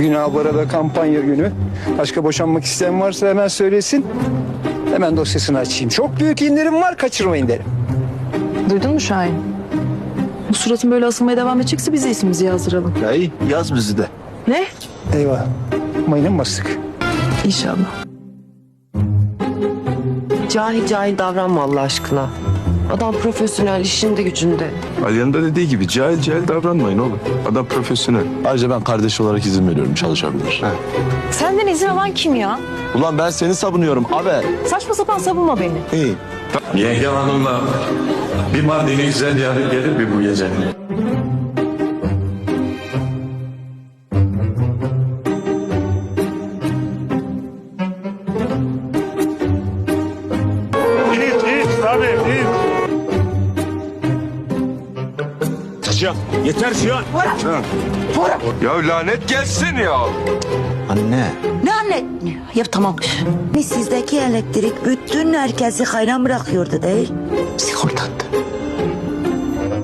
Günah bu arada kampanya günü. Başka boşanmak isteyen varsa hemen söylesin. Hemen dosyasını açayım. Çok büyük indirim var kaçırmayın derim. Duydun mu Şahin? Bu suratın böyle asılmaya devam edecekse biz de ismimizi yazdıralım. Ya iyi yaz bizi de. Ne? Eyvah. Mayına mı bastık? İnşallah. Cahil cahil davranma Allah aşkına. Adam profesyonel işinde gücünde. Ali'nin da dediği gibi cahil cahil davranmayın oğlum. Adam profesyonel. Ayrıca ben kardeş olarak izin veriyorum çalışabilir. Senden izin alan kim ya? Ulan ben seni savunuyorum abi. Saçma sapan savunma beni. İyi. Yenge Hanım'la bir Mardin'i güzel yarın gelir bir bu gece. Cihan yeter Cihan. Ya lanet gelsin ya. Anne. Ne anne? Ya tamam. Sizdeki elektrik bütün herkesi hayran bırakıyordu değil. Sigortattı.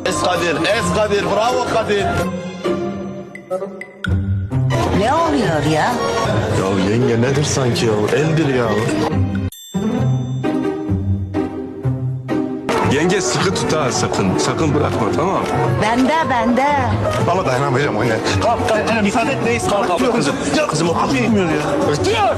Es Kadir, es Kadir, bravo Kadir. Ne oluyor ya? Ya yenge nedir sanki ya? Eldir ya. Yenge sıkı tut ha sakın. Sakın bırakma tamam mı? Bende bende. Ama dayanamayacağım anne. Kalk kalk müsaade et reis kalk. Kızım. Kızım o bilmiyor ya.